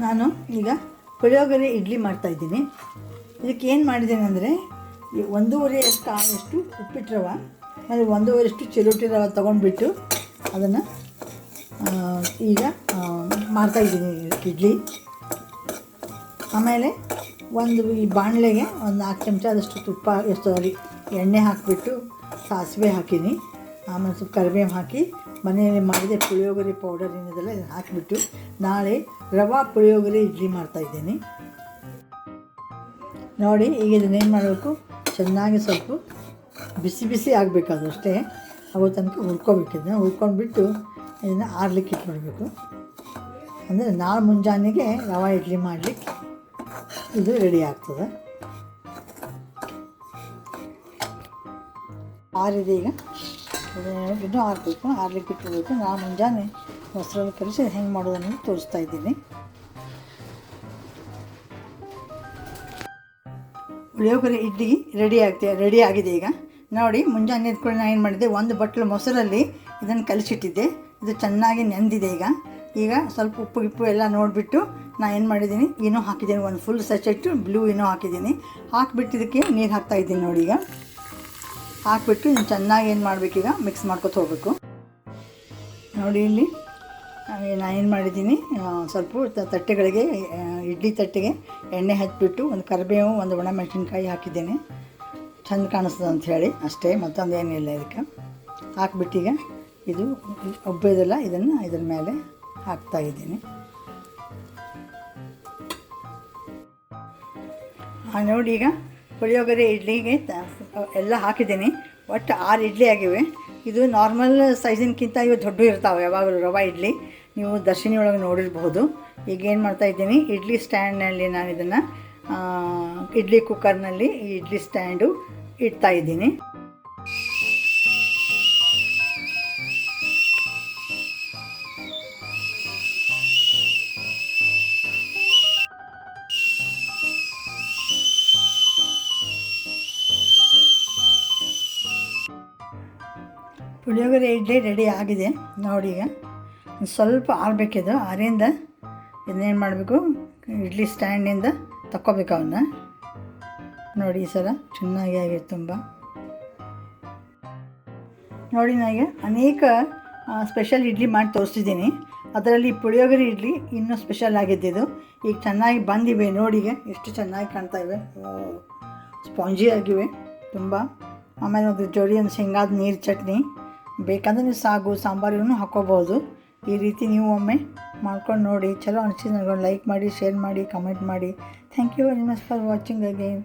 ನಾನು ಈಗ ಪುಳಿಯೋಗರೆ ಇಡ್ಲಿ ಮಾಡ್ತಾಯಿದ್ದೀನಿ ಇದಕ್ಕೆ ಏನು ಮಾಡಿದ್ದೇನೆ ಅಂದರೆ ಒಂದೂವರೆ ಅಷ್ಟು ಆದಷ್ಟು ಉಪ್ಪಿಟ್ಟು ರವೆ ಆಮೇಲೆ ಒಂದೂವರೆಷ್ಟು ಚಿರೋಟಿ ರವೆ ತೊಗೊಂಡ್ಬಿಟ್ಟು ಅದನ್ನು ಈಗ ಮಾಡ್ತಾಯಿದ್ದೀನಿ ಇಡ್ಲಿ. ಆಮೇಲೆ ಒಂದು ಈ ಬಾಣಲೆಗೆ ಒಂದು ನಾಲ್ಕು ಚಮಚ ಆದಷ್ಟು ತುಪ್ಪ ಸಾರಿ ಎಣ್ಣೆ ಹಾಕಿಬಿಟ್ಟು ಸಾಸಿವೆ ಹಾಕೀನಿ. ಆಮೇಲೆ ಸ್ವಲ್ಪ ಕರಿಬೇವು ಹಾಕಿ ಮನೆಯಲ್ಲಿ ಮಾಡಿದ ಪುಳಿಯೋಗರೆ ಪೌಡರ್ ಏನಿದೆಲ್ಲ ಹಾಕಿಬಿಟ್ಟು ನಾಳೆ ರವಾ ಪುಳಿಯೋಗರೆ ಇಡ್ಲಿ ಮಾಡ್ತಾಯಿದ್ದೀನಿ ನೋಡಿ, ಈಗ ಇದನ್ನೇನು ಮಾಡಬೇಕು? ಚೆನ್ನಾಗಿ ಸ್ವಲ್ಪ ಬಿಸಿ ಬಿಸಿ ಆಗಬೇಕು ಅದು ಅಷ್ಟೇ ಆಗೋ ತನಕ ಹುರ್ಕೋಬೇಕು. ಇದನ್ನು ಹುರ್ಕೊಂಡ್ಬಿಟ್ಟು ಇದನ್ನು ಆರ್ಲಿಕ್ಕೆ ಇಟ್ಕೊಳ್ಬೇಕು. ಅಂದರೆ ನಾಳೆ ಮುಂಜಾನೆಗೆ ರವಾ ಇಡ್ಲಿ ಮಾಡಲಿಕ್ಕೆ ಇದು ರೆಡಿ ಆಗ್ತದೆ. ಆರಿದೆ ಈಗ. ಇದನ್ನ ಆರಬೇಕು, ಆರ್ಲಿಕ್ಕೆ ಬಿಟ್ಟಿರಬೇಕು ನಾನು ಮುಂಜಾನೆ ಮೊಸರಲ್ಲಿ ಕಲಿಸಿ ಹೆಂಗೆ ಮಾಡೋದನ್ನು ತೋರಿಸ್ತಾ ಇದ್ದೀನಿ. ಪುಳಿಯೋಗರೆ ಇಡ್ಲಿ ರೆಡಿ ಆಗ್ತಿ, ರೆಡಿ ಆಗಿದೆ ಈಗ. ನೋಡಿ, ಮುಂಜಾನೆ ಕೂಡ ನಾನು ಏನು ಮಾಡಿದ್ದೆ, ಒಂದು ಬಟ್ಲು ಮೊಸರಲ್ಲಿ ಇದನ್ನು ಕಲಿಸಿಟ್ಟಿದ್ದೆ. ಇದು ಚೆನ್ನಾಗಿ ನೆಂದಿದೆ ಈಗ. ಈಗ ಸ್ವಲ್ಪ ಉಪ್ಪು ಗಿಪ್ಪು ಎಲ್ಲ ನೋಡಿಬಿಟ್ಟು ನಾನು ಏನು ಮಾಡಿದ್ದೀನಿ, ಏನೋ ಹಾಕಿದ್ದೀನಿ. ಒಂದು ಫುಲ್ ಸಚೆಟ್ಟು ಬ್ಲೂ ಏನೋ ಹಾಕಿದ್ದೀನಿ. ಹಾಕಿಬಿಟ್ಟಿದ್ದಕ್ಕೆ ನೀರು ಹಾಕ್ತಾ ಇದ್ದೀನಿ ನೋಡಿ ಈಗ. ಹಾಕ್ಬಿಟ್ಟು ಇನ್ನು ಚೆನ್ನಾಗಿ ಏನು ಮಾಡಬೇಕೀಗ ಮಿಕ್ಸ್ ಮಾಡ್ಕೊತ ಹೋಗಬೇಕು. ನೋಡಿ ಇಲ್ಲಿ ನಾನು ಏನು ಮಾಡಿದ್ದೀನಿ ಸ್ವಲ್ಪ ತಟ್ಟೆಗಳಿಗೆ ಇಡ್ಲಿ ತಟ್ಟೆಗೆ ಎಣ್ಣೆ ಹಚ್ಚಿಬಿಟ್ಟು ಒಂದು ಕರಿಬೇವು, ಒಂದು ಒಣ ಮೆಣಸಿನ್ಕಾಯಿ ಹಾಕಿದ್ದೇನೆ. ಚಂದ ಕಾಣಿಸ್ತದೆ ಅಂತ ಹೇಳಿ, ಅಷ್ಟೇ, ಮತ್ತೊಂದು ಏನಿಲ್ಲ ಇದಕ್ಕೆ. ಹಾಕ್ಬಿಟ್ಟೀಗ ಇದು ಒಬ್ಬದಲ್ಲ ಇದನ್ನು ಇದ್ರ ಮೇಲೆ ಹಾಕ್ತಾ ಇದ್ದೀನಿ. ನೋಡಿ ಈಗ ಪುಳಿಯೋಗರೆ ಇಡ್ಲಿಗೆ ಎಲ್ಲ ಹಾಕಿದ್ದೀನಿ. ಒಟ್ಟು ಆರು ಇಡ್ಲಿ ಆಗಿವೆ. ಇದು ನಾರ್ಮಲ್ ಸೈಜಿನಕ್ಕಿಂತ ಇವು ದೊಡ್ಡ ಇರ್ತಾವೆ, ಯಾವಾಗಲೂ ರವೆ, ಇಡ್ಲಿ. ನೀವು ದರ್ಶಿನಿ ಒಳಗೆ ನೋಡಿರ್ಬೋದು. ಈಗ ಏನು ಮಾಡ್ತಾ ಇದ್ದೀನಿ, ಇಡ್ಲಿ ಸ್ಟ್ಯಾಂಡ್ನಲ್ಲಿ ನಾನು ಇದನ್ನು ಇಡ್ಲಿ ಕುಕ್ಕರ್ನಲ್ಲಿ ಈ ಇಡ್ಲಿ ಸ್ಟ್ಯಾಂಡು ಇಡ್ತಾ ಪುಳಿಯೋಗರೆ ಇಡ್ಲಿ ರೆಡಿ ಆಗಿದೆ. ನೋಡಿ ಈಗ. ಸ್ವಲ್ಪ ಆರಬೇಕಿದು ಆರಿಂದ ಇದನ್ನೇನು ಮಾಡಬೇಕು? ಇಡ್ಲಿ ಸ್ಟ್ಯಾಂಡಿಂದ ತಕ್ಕೋಬೇಕು ಅವನ್ನ ನೋಡಿ ಈ ಸಲ ಚೆನ್ನಾಗಿ ಆಗಿದೆ ತುಂಬ. ನೋಡಿ ನನಗೆ ಅನೇಕ ಸ್ಪೆಷಲ್ ಇಡ್ಲಿ ಮಾಡಿ ತೋರಿಸ್ತಿದ್ದೀನಿ. ಅದರಲ್ಲಿ ಪುಳಿಯೋಗರೆ ಇಡ್ಲಿ ಇನ್ನೂ ಸ್ಪೆಷಲ್ ಆಗಿದ್ದಿದ್ದು ಈಗ ಚೆನ್ನಾಗಿ ಬಂದಿವೆ. ನೋಡಿ ಈಗ ಎಷ್ಟು ಚೆನ್ನಾಗಿ ಕಾಣ್ತಾ ಇವೆ. ಸ್ಪಾಂಜಿ ಆಗಿವೆ. ತುಂಬ. ಆಮೇಲೆ ಒಂದು ಜೋಡಿ ಒಂದು ಶೇಂಗಾದ ನೀರು ಚಟ್ನಿ. ಬೇಕಂದ್ರೆ ನೀವು ಸಾಗು ಸಾಂಬಾರು ಹಾಕೋಬೋದು ಈ ರೀತಿ ನೀವು ಒಮ್ಮೆ ಮಾಡ್ಕೊಂಡು ನೋಡಿ. ಚಲೋ ಅನಿಸಿದ ನನಗೊಂದು ಲೈಕ್ ಮಾಡಿ ಶೇರ್ ಮಾಡಿ ಕಮೆಂಟ್ ಮಾಡಿ. Thank you very much for watching again